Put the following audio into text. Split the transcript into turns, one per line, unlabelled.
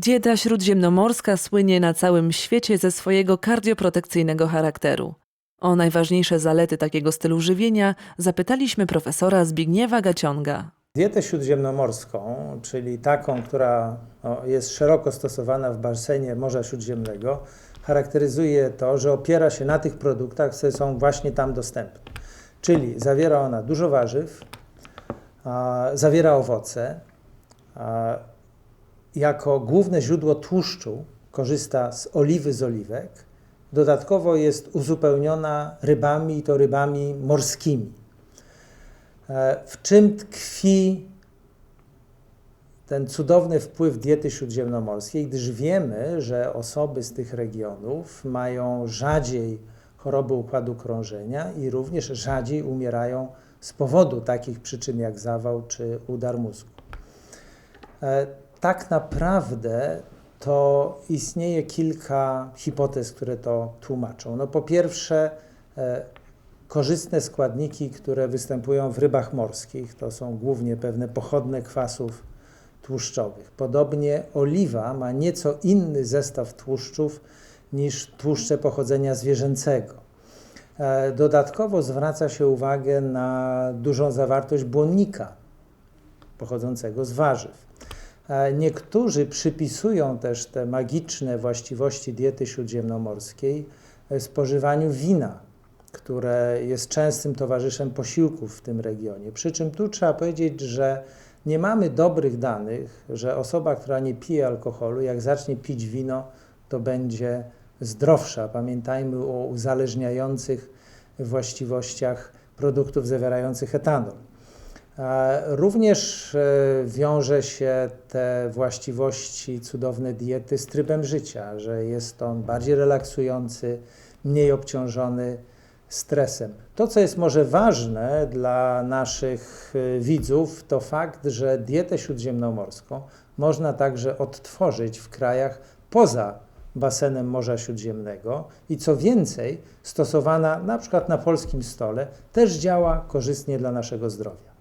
Dieta śródziemnomorska słynie na całym świecie ze swojego kardioprotekcyjnego charakteru. O najważniejsze zalety takiego stylu żywienia zapytaliśmy profesora Zbigniewa Gacionga.
Dietę śródziemnomorską, czyli taką, która jest szeroko stosowana w basenie Morza Śródziemnego, charakteryzuje to, że opiera się na tych produktach, które są właśnie tam dostępne. Czyli zawiera ona dużo warzyw, zawiera owoce, jako główne źródło tłuszczu korzysta z oliwy z oliwek. Dodatkowo jest uzupełniona rybami i to rybami morskimi. E, W czym tkwi ten cudowny wpływ diety śródziemnomorskiej, gdyż wiemy, że osoby z tych regionów mają rzadziej choroby układu krążenia i również rzadziej umierają z powodu takich przyczyn jak zawał czy udar mózgu. Tak naprawdę to istnieje kilka hipotez, które to tłumaczą. No po pierwsze, e, korzystne składniki, które występują w rybach morskich, to są głównie pewne pochodne kwasów tłuszczowych. Podobnie oliwa ma nieco inny zestaw tłuszczów niż tłuszcze pochodzenia zwierzęcego. E, Dodatkowo zwraca się uwagę na dużą zawartość błonnika pochodzącego z warzyw. E, Niektórzy przypisują też te magiczne właściwości diety śródziemnomorskiej e, spożywaniu wina, które jest częstym towarzyszem posiłków w tym regionie. Przy czym tu trzeba powiedzieć, że nie mamy dobrych danych, że osoba, która nie pije alkoholu, jak zacznie pić wino, to będzie zdrowsza. Pamiętajmy o uzależniających właściwościach produktów zawierających etanol. E, Również e, wiąże się te właściwości cudowne diety z trybem życia, że jest on bardziej relaksujący, mniej obciążony stresem. To, co jest może ważne dla naszych e, widzów, to fakt, że dietę śródziemnomorską można także odtworzyć w krajach poza basenem Morza Śródziemnego i co więcej, stosowana na przykład na polskim stole też działa korzystnie dla naszego zdrowia.